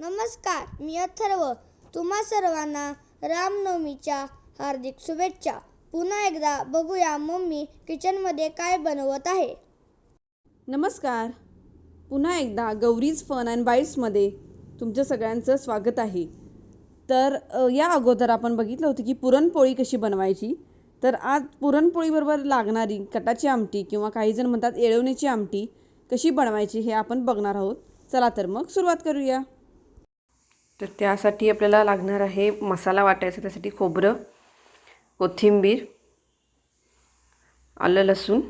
नमस्कार मी अथर्व. तुम्हा सर्वांना रामनवमीच्या हार्दिक शुभेच्छा. पुन्हा एकदा बघूया मम्मी किचनमध्ये काय बनवत आहे. नमस्कार. पुन्हा एकदा गौरीज फन अँड बाईट्समध्ये तुमचं सगळ्यांचं स्वागत आहे. तर अ, या अगोदर आपण बघितलं होतं की पुरणपोळी कशी बनवायची? तर आज पुरणपोळीबरोबर लागणारी कटाची आमटी किंवा काही जण म्हणतात येळवणीची आमटी कशी बनवायची हे आपण बघणार आहोत. चला तर मग सुरुवात करूया. तर त्यासाठी आपल्याला लागणार आहे मसाला वाटायचा त्यासाठी खोबरं कोथिंबीर आलं लसूण.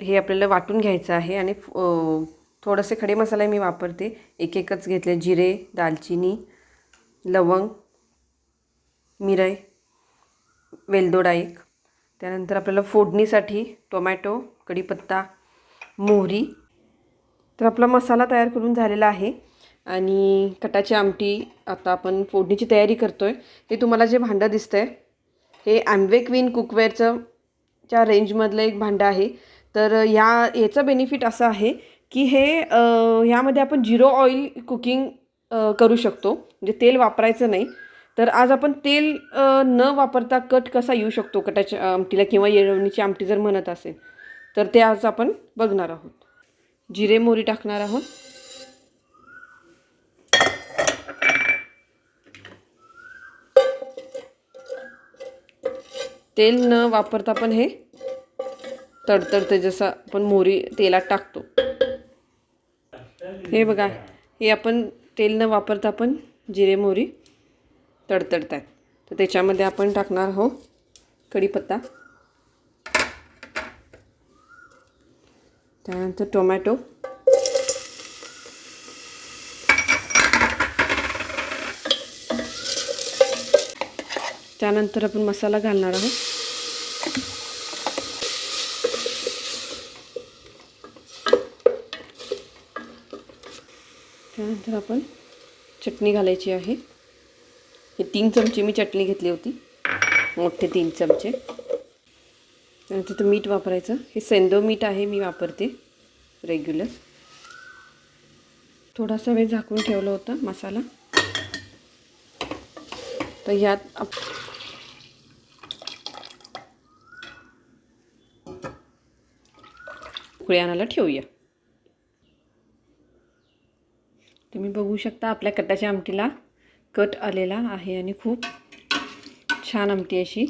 हे आपल्याला वाटून घ्यायचं आहे आणि थोडेसे खडे मसाले मी वापरते. एक एकच घेतले जिरे दालचिनी लवंग मिरय वेलदोडा एक. त्यानंतर आपल्याला फोडणीसाठी टोमॅटो कढीपत्ता मोहरी. तर आपला मसाला तयार करून झालेला आहे. आणि कटाची आमटी आता आपण फोडणीची तयारी करतो आहे हे तुम्हाला जे भांडं दिसतं आहे हे ॲम्वे क्वीन कुकवेअरचं च्या रेंजमधलं एक भांडं आहे. तर या याचं बेनिफिट असं आहे की हे ह्यामध्ये आपण झिरो ऑइल कुकिंग करू शकतो. म्हणजे तेल वापरायचं नाही. तर आज आपण तेल न वापरता कट कसा येऊ शकतो कटाच्या आमटीला किंवा येळवणीची आमटी जर म्हणत असेल तर ते आज आपण बघणार आहोत. जिरे मोहरी टाकणार आहोत. तेल न वापरता पण हे तडतडते जसं आपण मोहरी तेलात टाकतो. हे बघा हे आपण तेल न वापरता पण जिरे मोहरी तडतडत आहेत तर त्याच्यामध्ये आपण टाकणार आहोत कढीपत्ता. त्यानंतर टोमॅटो. त्यानंतर आपण मसाला घालणार आहोत. त्यानंतर आपण चटणी घालायची आहे. हे तीन चमचे मी चटणी घेतली होती. मोठे तीन चमचे. त्यानंतर तिथं मीठ वापरायचं. हे सेंदो मीठ आहे मी वापरते रेग्युलर. थोडासा वेळ झाकून ठेवलं होता मसाला. तर ह्यात आप उकळी आणायला ठेवूया. तुम्ही बघू शकता आपल्या कटाच्या आमटीला कट आलेला आहे आणि खूप छान आमटी अशी.